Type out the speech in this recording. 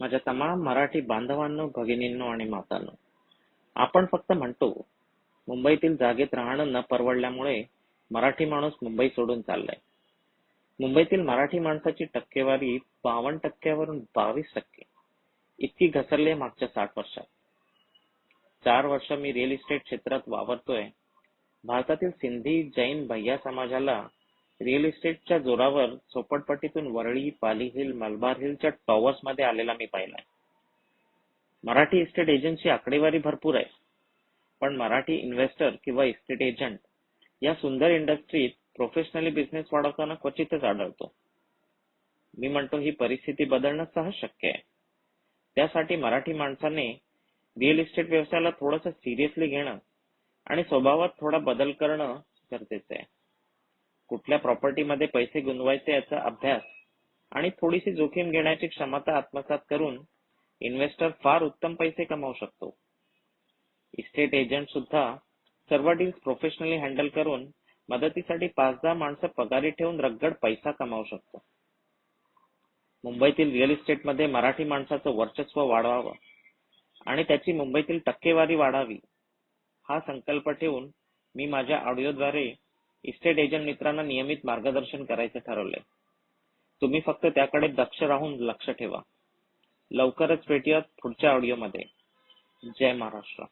माझ्या तमाम मराठी बांधवांनो भगिनींनो आणि मातांनो आपण फक्त म्हणतो मुंबईतील जागेत राहणं न परवडल्यामुळे मराठी माणूस मुंबई सोडून चाललाय. मुंबईतील मराठी माणसाची टक्केवारी बावन्न टक्क्यावरून बावीस टक्के. इतकी घसरली मागच्या साठ वर्षात. चार वर्ष मी रिअल इस्टेट क्षेत्रात वावरतोय. भारतातील सिंधी जैन भैया समाजाला रिअल इस्टेटच्या जोरावर चोपडपट्टीतून वरळी पाली हिल मलबार हिलच्या टॉवर्समध्ये आलेला मी पाहिलाय. मराठी इस्टेट एजंटची आकडेवारी भरपूर आहे. पण मराठी इन्व्हेस्टर किंवा इस्टेट एजंट या सुंदर इंडस्ट्रीत प्रोफेशनली बिझनेस वाढवताना क्वचितच आढळतो. मी म्हणतो ही परिस्थिती बदलणं सहज शक्य आहे. त्यासाठी मराठी माणसाने रिअल इस्टेट व्यवसायाला थोडस सिरियसली घेणं आणि स्वभावात थोडा बदल करणं गरजेचं आहे. कुठल्या प्रॉपर्टीमध्ये पैसे गुंतवायचे याचा अभ्यास आणि थोडीशी जोखीम घेण्याची क्षमता आत्मसात करून इन्व्हेस्टर फार उत्तम पैसे कमावू शकतो. इस्टेट एजंट सुद्धा सर्व डील्स प्रोफेशनली हँडल करून मदतीसाठी पाच दहा माणसं पगारी ठेवून रगड पैसा कमावू शकतो. मुंबईतील रिअल इस्टेटमध्ये मराठी माणसाचं वर्चस्व वाढवावं आणि त्याची मुंबईतील टक्केवारी वाढावी हा संकल्प ठेवून मी माझ्या ऑडिओद्वारे इस्टेट एजंट मित्रांना नियमित मार्गदर्शन करायचं ठरवलंय. तुम्ही फक्त त्याकडे दक्ष राहून लक्ष ठेवा. लवकरच भेटूयात पुढच्या ऑडिओमध्ये जय महाराष्ट्र.